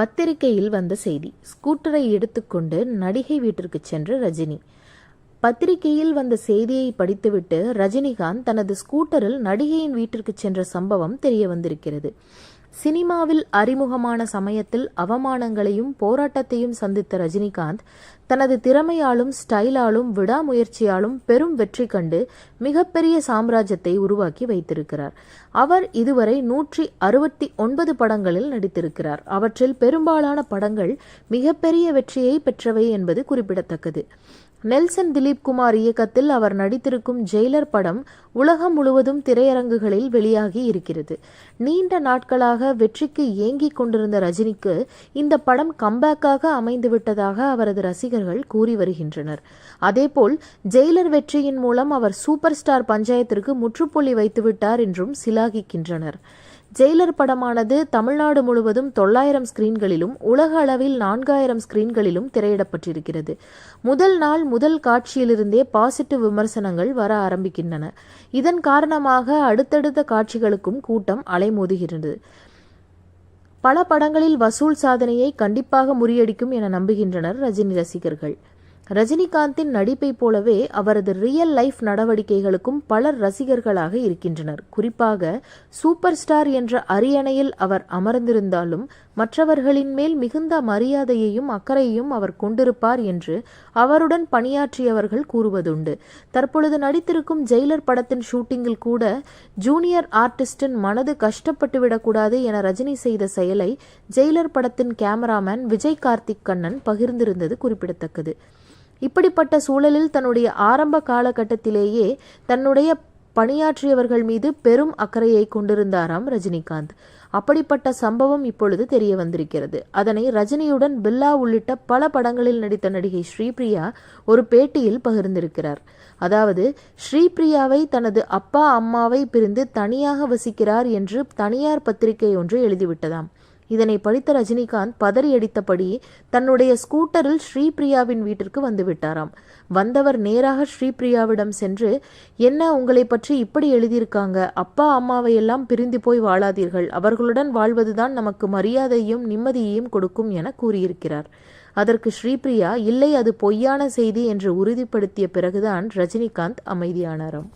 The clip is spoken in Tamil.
பத்திரிகையில் வந்த செய்தி. ஸ்கூட்டரை எடுத்துக்கொண்டு நடிகை வீட்டிற்கு சென்ற ரஜினி. பத்திரிகையில் வந்த செய்தியை படித்துவிட்டு ரஜினிகாந்த் தனது ஸ்கூட்டரில் நடிகையின் வீட்டிற்கு சென்ற சம்பவம் தெரிய வந்திருக்கிறது. சினிமாவில் அறிமுகமான சமயத்தில் அவமானங்களையும் போராட்டத்தையும் சந்தித்த ரஜினிகாந்த் தனது திறமையாலும் ஸ்டைலாலும் விடாமுயற்சியாலும் பெரும் வெற்றி கண்டு மிகப்பெரிய சாம்ராஜ்யத்தை உருவாக்கி வைத்திருக்கிறார். அவர் இதுவரை நூற்றி அறுபத்தி ஒன்பது படங்களில் நடித்திருக்கிறார். அவற்றில் பெரும்பாலான படங்கள் மிகப்பெரிய வெற்றியை பெற்றவை என்பது குறிப்பிடத்தக்கது. நெல்சன் திலீப் குமார் இயக்கத்தில் அவர் நடித்திருக்கும் ஜெயிலர் படம் உலகம் முழுவதும் திரையரங்குகளில் வெளியாகி இருக்கிறது. நீண்ட நாட்களாக வெற்றிக்கு ஏங்கிக் கொண்டிருந்த ரஜினிக்கு இந்த படம் கம்பேக்காக அமைந்துவிட்டதாக அவரது ரசிகர்கள் கூறி வருகின்றனர். அதேபோல் ஜெயிலர் வெற்றியின் மூலம் அவர் சூப்பர் ஸ்டார் பஞ்சாயத்திற்கு முற்றுப்புள்ளி வைத்துவிட்டார் என்றும் சிலாகிக்கின்றனர். ஜெயிலர் படமானது தமிழ்நாடு முழுவதும் தொள்ளாயிரம் ஸ்கிரீன்களிலும் உலக அளவில் நான்காயிரம் ஸ்கிரீன்களிலும் திரையிடப்பட்டிருக்கிறது. முதல் நாள் முதல் காட்சியிலிருந்தே பாசிட்டிவ் விமர்சனங்கள் வர ஆரம்பிக்கின்றன. இதன் காரணமாக அடுத்தடுத்த காட்சிகளுக்கும் கூட்டம் அலைமோதுகிறது. பல படங்களில் வசூல் சாதனையை கண்டிப்பாக முறியடிக்கும் என நம்புகின்றனர் ரஜினி ரசிகர்கள். ரஜினிகாந்தின் நடிப்பைப் போலவே அவரது ரியல் லைஃப் நடவடிக்கைகளுக்கும் பலர் ரசிகர்களாக இருக்கின்றனர். குறிப்பாக சூப்பர் ஸ்டார் என்ற அரியணையில் அவர் அமர்ந்திருந்தாலும் மற்றவர்களின் மேல் மிகுந்த மரியாதையையும் அக்கறையையும் அவர் கொண்டிருப்பார் என்று அவருடன் பணியாற்றியவர்கள் கூறுவதுண்டு. தற்பொழுது நடித்திருக்கும் ஜெயிலர் படத்தின் ஷூட்டிங்கில் கூட ஜூனியர் ஆர்டிஸ்டின் மனது கஷ்டப்பட்டுவிடக்கூடாது என ரஜினி செய்த செயலை ஜெயிலர் படத்தின் கேமராமேன் விஜய் கார்த்திக் கண்ணன் பகிர்ந்திருந்தது குறிப்பிடத்தக்கது. இப்படிப்பட்ட சூழலில் தன்னுடைய ஆரம்ப காலகட்டத்திலேயே தன்னுடைய பணியாற்றியவர்கள் மீது பெரும் அக்கறையை கொண்டிருந்தாராம் ரஜினிகாந்த். அப்படிப்பட்ட சம்பவம் இப்பொழுது தெரிய வந்திருக்கிறது. அதனை ரஜினியுடன் பில்லா உள்ளிட்ட பல படங்களில் நடித்த நடிகை ஸ்ரீபிரியா ஒரு பேட்டியில் பகிர்ந்திருக்கிறார். அதாவது ஸ்ரீபிரியாவை தனது அப்பா அம்மாவை பிரிந்து தனியாக வசிக்கிறார் என்று தனியார் பத்திரிகை ஒன்று எழுதிவிட்டதாம். இதனை படித்த ரஜினிகாந்த் பதறியடித்தபடி தன்னுடைய ஸ்கூட்டரில் ஸ்ரீபிரியாவின் வீட்டிற்கு வந்துவிட்டாராம். வந்தவர் நேராக ஸ்ரீபிரியாவிடம் சென்று என்ன உங்களை பற்றி இப்படி எழுதியிருக்காங்க? அப்பா அம்மாவை எல்லாம் பிரிந்து போய் வாழாதீர்கள். அவர்களுடன் வாழ்வதுதான் நமக்கு மரியாதையும் நிம்மதியையும் கொடுக்கும் என கூறியிருக்கிறார். அதற்கு ஸ்ரீபிரியா இல்லை அது பொய்யான செய்தி என்று உறுதிப்படுத்திய பிறகுதான் ரஜினிகாந்த் அமைதியானாராம்.